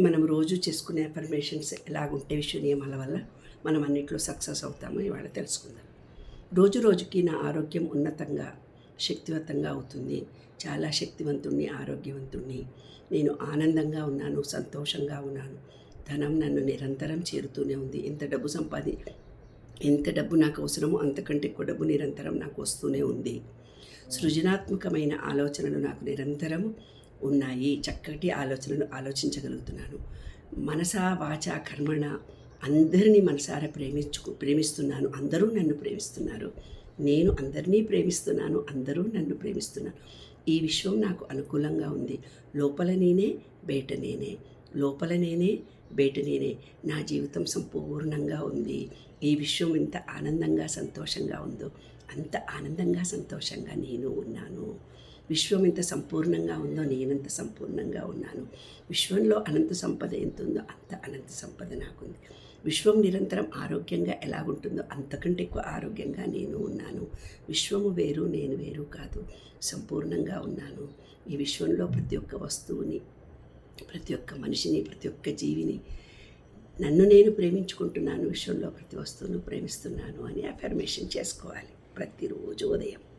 మనం రోజు చేసుకునే అఫర్మేషన్స్ ఎలాగుంటే విషయ నియమాల వల్ల మనం అన్నిట్లో సక్సెస్ అవుతామో ఇవాళ తెలుసుకుందాం. రోజు రోజుకి నా ఆరోగ్యం ఉన్నతంగా శక్తివంతంగా అవుతుంది. చాలా శక్తివంతుణ్ణి ఆరోగ్యవంతుణ్ణి. నేను ఆనందంగా ఉన్నాను సంతోషంగా ఉన్నాను. ధనం నన్ను నిరంతరం చేరుతూనే ఉంది. ఎంత డబ్బు సంపాది ఎంత డబ్బు నాకు అవసరమో అంతకంటే ఎక్కువ డబ్బు నిరంతరం నాకు వస్తూనే ఉంది. సృజనాత్మకమైన ఆలోచనలు నాకు నిరంతరం ఉన్నాయి. చక్కటి ఆలోచనలు ఆలోచించగలుగుతున్నాను. మనసా వాచ కర్మణ అందరినీ మనసారా ప్రేమించు ప్రేమిస్తున్నాను. అందరూ నన్ను ప్రేమిస్తున్నారు. నేను అందరినీ ప్రేమిస్తున్నాను. అందరూ నన్ను ప్రేమిస్తున్నారు. ఈ విశ్వం నాకు అనుకూలంగా ఉంది. లోపల నేనే బయట నేనే. లోపల నేనే బయట నేనే. నా జీవితం సంపూర్ణంగా ఉంది. ఈ విశ్వం ఎంత ఆనందంగా సంతోషంగా ఉందో అంత ఆనందంగా సంతోషంగా నేను ఉన్నాను. విశ్వం ఎంత సంపూర్ణంగా ఉందో నేనంత సంపూర్ణంగా ఉన్నాను. విశ్వంలో అనంత సంపద ఎంత ఉందో అంత అనంత సంపద నాకుంది. విశ్వం నిరంతరం ఆరోగ్యంగా ఎలా ఉంటుందో అంతకంటే ఎక్కువ ఆరోగ్యంగా నేను ఉన్నాను. విశ్వము వేరు నేను వేరు కాదు. సంపూర్ణంగా ఉన్నాను. ఈ విశ్వంలో ప్రతి ఒక్క వస్తువుని ప్రతి ఒక్క మనిషిని ప్రతి ఒక్క జీవిని నన్ను నేను ప్రేమించుకుంటున్నాను. విశ్వంలో ప్రతి వస్తువును ప్రేమిస్తున్నాను అని అఫర్మేషన్ చేసుకోవాలి. ప్రతిరోజు ఉదయం.